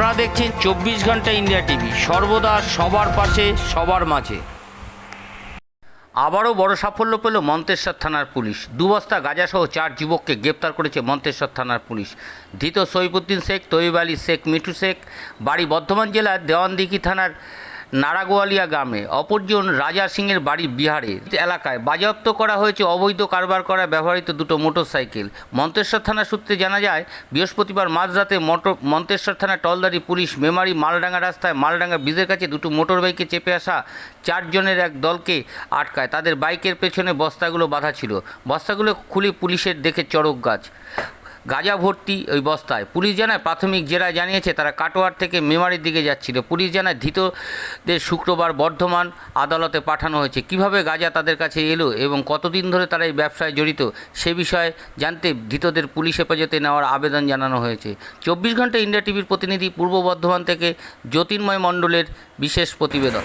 আপনারা দেখছেন চব্বিশ ঘণ্টা ইন্ডিয়া টিভি। সর্বদা সবার পাশে, সবার মাঝে। আবারও বড় সাফল্য পেল মন্তেশ্বর থানার পুলিশ। দুবস্তা গাঁজাসহ চার যুবককে গ্রেপ্তার করেছে মন্তেশ্বর থানার পুলিশ। ধৃত সৈফুদ্দিন শেখ তৈব আলী শেখ, মিঠু শেখ, বাড়ি বর্ধমান জেলার দেওয়ানদিঘি থানার নারাগোয়ালিয়া গ্রামে অপরজন রাজা সিংয়ের বাড়ি বিহারে এলাকায় বাজেয়াপ্ত করা হয়েছে অবৈধ কারবার করা ব্যবহৃত দুটো মোটরসাইকেল। মন্তেশ্বর থানা সূত্রে জানা যায়, বৃহস্পতিবার মাঝরাতে মোটর মন্তেশ্বর থানা টলদারি পুলিশ মেমারি মালডাঙ্গা রাস্তায় মালডাঙ্গা ব্রিজের কাছে দুটো মোটর বাইকে চেপে আসা চারজনের এক দলকে আটকায়। তাদের বাইকের পেছনে বস্তাগুলো বাঁধা ছিল। বস্তাগুলো খুলে পুলিশের দেখে চড়ক গাছ। গাঁজা ভর্তি ওই বস্তায়। পুলিশ জানায় প্রাথমিক জেরায় জানিয়েছে, তারা কাটোয়ার থেকে মেমারির দিকে যাচ্ছিল। পুলিশ জানায় ধৃতদের শুক্রবার বর্ধমান আদালতে পাঠানো হয়েছে। কীভাবে গাঁজা তাদের কাছে এলো এবং কতদিন ধরে তারা এই ব্যবসায় জড়িত, সে বিষয়ে জানতে ধৃতদের পুলিশ হেফাজতে নেওয়ার আবেদন জানানো হয়েছে। চব্বিশ ঘণ্টা ইন্ডিয়া টিভির প্রতিনিধি পূর্ব বর্ধমান থেকে জ্যোতির্ময় মণ্ডলের বিশেষ প্রতিবেদন।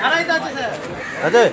하나 있다 앉으세요. 아들.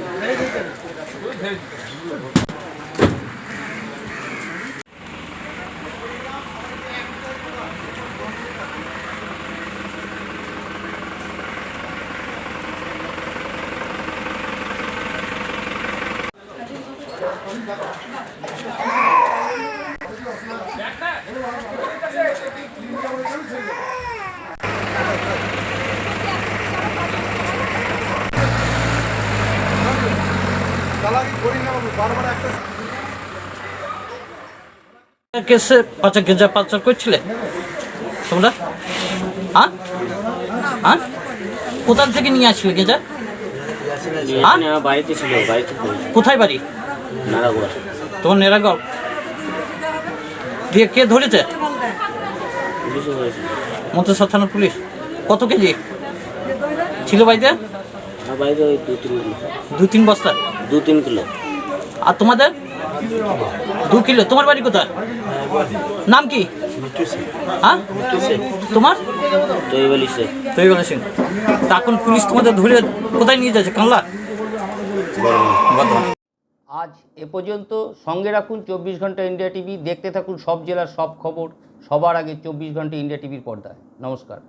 কেসে পাচার গেঞ্জা পাচার করছিলে? তোমরা? হ্যাঁ? হ্যাঁ? কোথা থেকে নিয়ে আসছিলে গেঞ্জা হ্যাঁ বাড়িতে ছিল বাড়িতে কোথায় বাড়ি? নারাগোয়া তোমার নেরাগল দিয়ে কে ধরেছে? মন্ত্রসর থানার পুলিশ। কত কেজি? ছিল বাড়িতে? বাড়িতে ওই দু তিন দু তিন বস্তা? দু তিন কিলো। আর তোমাদের? দু কিলো। তোমার বাড়ি কোথায়? নাম কি? হ্যাঁ? তোমার? তৈ এখন পুলিশ তোমাদের ধরে কোথায় নিয়ে যাচ্ছে? বর্ধমান আজ এ পর্যন্ত সঙ্গে রাখুন চব্বিশ ঘণ্টা ইন্ডিয়া টিভি। দেখতে থাকুন সব জেলার সব খবর। সবার আগে চব্বিশ ঘণ্টা ইন্ডিয়া টিভির পর্দায়। নমস্কার।